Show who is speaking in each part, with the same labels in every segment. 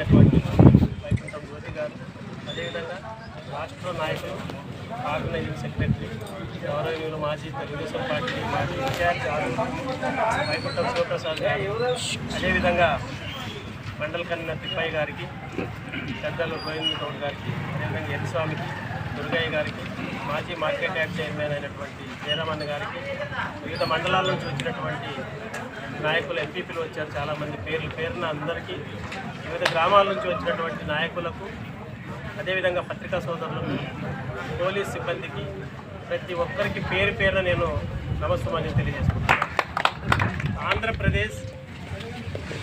Speaker 1: అయినటువంటి వైకుంఠం గారు అదేవిధంగా రాష్ట్ర నాయకులు ఆర్గనైజింగ్ సెక్రటరీ గౌరవనీయులు మాజీ తెలుగుదేశం పార్టీ మాజీ ఇన్ఛార్జ్ వైకుంఠం శివప్రసాద్ గారు అదేవిధంగా మండల కన్వీనర్ తిప్పయ్య గారికి పెద్దలు గోవింద్ గౌడ్ గారికి అదేవిధంగా ఎన్ దుర్గయ్య గారికి మాజీ మార్కెట్ యార్డ్ చైర్మన్ అయినటువంటి జయరామన్న గారికి వివిధ మండలాల నుంచి వచ్చినటువంటి నాయకులు ఎంపీపీలు వచ్చారు చాలామంది పేర్లు పేరున అందరికీ వివిధ గ్రామాల నుంచి వచ్చినటువంటి నాయకులకు అదేవిధంగా పత్రికా సోదరులకు పోలీస్ సిబ్బందికి ప్రతి ఒక్కరికి పేరు పేరున నేను నమస్సుమని తెలియజేసుకుంటాను ఆంధ్రప్రదేశ్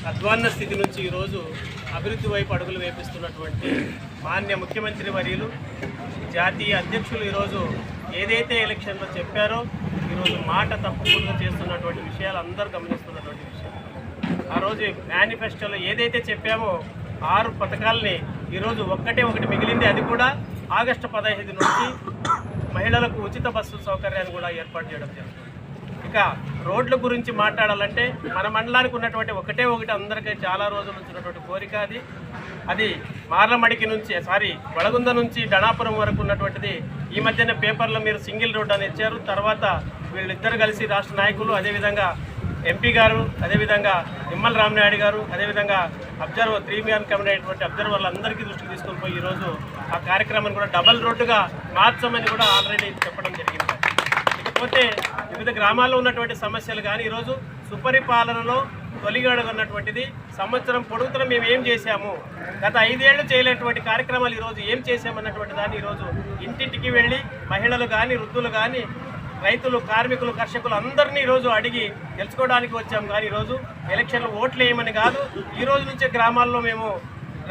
Speaker 1: అధ్వాన్న స్థితి నుంచి ఈరోజు అభివృద్ధి వైపు అడుగులు వేపిస్తున్నటువంటి మాన్య ముఖ్యమంత్రి వర్యులు జాతీయ అధ్యక్షులు ఈరోజు ఏదైతే ఎలక్షన్లో చెప్పారో ఈరోజు మాట తప్పకుండా చేస్తున్నటువంటి విషయాలు అందరూ గమనిస్తున్నటువంటి విషయం ఆ రోజు మేనిఫెస్టోలో ఏదైతే చెప్పామో ఆరు పథకాలని ఈరోజు ఒక్కటే ఒకటి మిగిలింది. అది కూడా ఆగస్టు పదహైదు నుంచి మహిళలకు ఉచిత బస్సు సౌకర్యాన్ని కూడా ఏర్పాటు చేయడం జరుగుతుంది. ఇక రోడ్ల గురించి మాట్లాడాలంటే మన మండలానికి ఉన్నటువంటి ఒకటే ఒకటి అందరికీ చాలా రోజుల నుంచి ఉన్నటువంటి కోరిక అది. అది మార్లమడికి నుంచి సారీ వడగుంద నుంచి డణాపురం వరకు ఉన్నటువంటిది. ఈ మధ్యన పేపర్లో మీరు సింగిల్ రోడ్ అని ఇచ్చారు. తర్వాత వీళ్ళిద్దరు కలిసి రాష్ట్ర నాయకులు అదేవిధంగా ఎంపీ గారు అదేవిధంగా నిమ్మల రామనాయుడు గారు అదేవిధంగా అబ్జర్వర్ త్రీ కమిటీ అయినటువంటి అబ్జర్వర్లు అందరికీ దృష్టికి తీసుకొని పోయి ఈరోజు ఆ కార్యక్రమాన్ని కూడా డబల్ రోడ్డుగా మార్చమని కూడా ఆల్రెడీ చెప్పడం జరిగింది. లేకపోతే వివిధ గ్రామాల్లో ఉన్నటువంటి సమస్యలు కానీ ఈరోజు సుపరిపాలనలో తొలిగడగన్నటువంటిది. సంవత్సరం పొడుగుతున్న మేము ఏం చేశాము? గత ఐదేళ్ళు చేయలేనటువంటి కార్యక్రమాలు ఈరోజు ఏం చేశామన్నటువంటి దాన్ని ఈరోజు ఇంటింటికి వెళ్ళి మహిళలు కానీ వృద్ధులు కానీ రైతులు కార్మికులు కర్షకులు అందరినీ ఈరోజు అడిగి తెలుసుకోవడానికి వచ్చాం. కానీ ఈరోజు ఎలక్షన్లు ఓట్లు వేయమని కాదు ఈ రోజు నుంచే గ్రామాల్లో మేము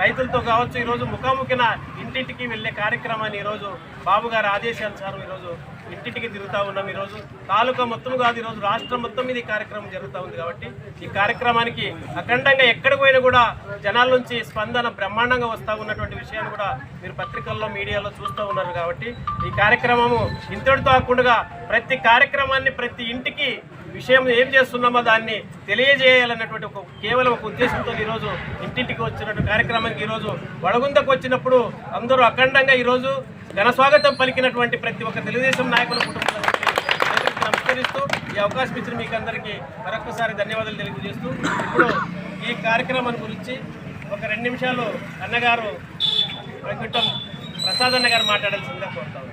Speaker 1: రైతులతో కావచ్చు ఈరోజు ముఖాముఖిన ఇంటింటికి వెళ్ళే కార్యక్రమాన్ని ఈరోజు బాబు గారి ఆదేశానుసారం ఈరోజు ఇంటింటికి తిరుగుతూ ఉన్నాం ఈరోజు. తాలూకా మొత్తం కాదు ఈరోజు రాష్ట్రం మొత్తం మీద ఈ కార్యక్రమం జరుగుతూ ఉంది కాబట్టి ఈ కార్యక్రమానికి అఖండంగా ఎక్కడికి పోయినా కూడా జనాల నుంచి స్పందన బ్రహ్మాండంగా వస్తూ ఉన్నటువంటి విషయాన్ని కూడా మీరు పత్రికల్లో మీడియాలో చూస్తూ ఉన్నారు కాబట్టి ఈ కార్యక్రమము ఇంతటితో కాకుండా ప్రతి కార్యక్రమాన్ని ప్రతి ఇంటికి విషయం ఏం చేస్తున్నామో దాన్ని తెలియజేయాలన్నటువంటి ఒక కేవలం ఒక ఉద్దేశంతో ఈరోజు ఇంటింటికి వచ్చినట్టు కార్యక్రమానికి ఈరోజు వడగుందకు వచ్చినప్పుడు అందరూ అఖండంగా ఈరోజు ఘనస్వాగతం పలికినటువంటి ప్రతి ఒక్క తెలుగుదేశం నాయకుల కుటుంబానికి నమస్కరిస్తూ ఈ అవకాశం ఇచ్చిన మీకు అందరికీ మరొకసారి ధన్యవాదాలు తెలియజేస్తూ ఇప్పుడు ఈ కార్యక్రమం గురించి ఒక రెండు నిమిషాలు అన్నగారు వైకుంఠం ప్రసాద్ అన్న గారు మాట్లాడాల్సిందిగా కోరుతాను